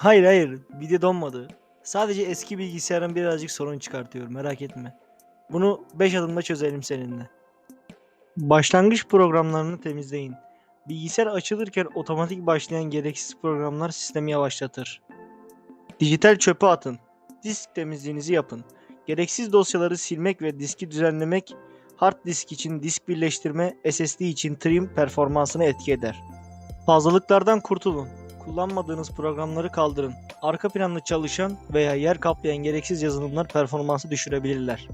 Hayır hayır, video donmadı. Sadece eski bilgisayarın birazcık sorun çıkartıyor, merak etme. Bunu 5 adımda çözelim seninle. Başlangıç programlarını temizleyin. Bilgisayar açılırken otomatik başlayan gereksiz programlar sistemi yavaşlatır. Dijital çöpe atın. Disk temizliğinizi yapın. Gereksiz dosyaları silmek ve diski düzenlemek hard disk için disk birleştirme, SSD için trim performansını etki eder. Fazlalıklardan kurtulun. Kullanmadığınız programları kaldırın. Arka planda çalışan veya yer kaplayan gereksiz yazılımlar performansı düşürebilirler.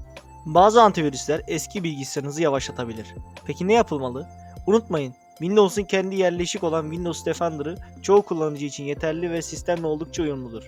Bazı antivirüsler eski bilgisayarınızı yavaşlatabilir. Peki ne yapılmalı? Unutmayın, Windows'un kendi yerleşik olan Windows Defender'ı çoğu kullanıcı için yeterli ve sistemle oldukça uyumludur.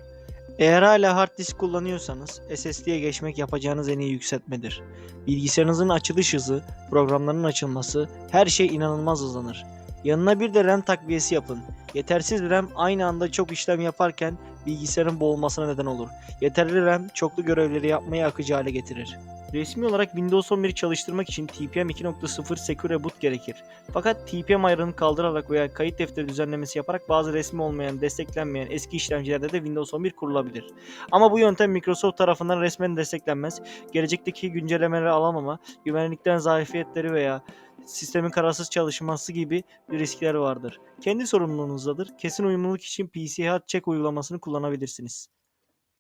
Eğer hala hard disk kullanıyorsanız SSD'ye geçmek yapacağınız en iyi yükseltmedir. Bilgisayarınızın açılış hızı, programların açılması, her şey inanılmaz hızlanır. Yanına bir de RAM takviyesi yapın. Yetersiz RAM aynı anda çok işlem yaparken bilgisayarın boğulmasına neden olur. Yeterli RAM çoklu görevleri yapmayı akıcı hale getirir. Resmi olarak Windows 11'i çalıştırmak için TPM 2.0 Secure Boot gerekir. Fakat TPM ayarını kaldırarak veya kayıt defteri düzenlemesi yaparak bazı resmi olmayan, desteklenmeyen eski işlemcilerde de Windows 11 kurulabilir. Ama bu yöntem Microsoft tarafından resmen desteklenmez. Gelecekteki güncellemeleri alamama, güvenlikten zafiyetleri veya sistemin kararsız çalışması gibi riskler vardır. Kendi sorumluluğunuzdadır. Kesin uyumluluk için PC Health Check uygulamasını kullanabilirsiniz.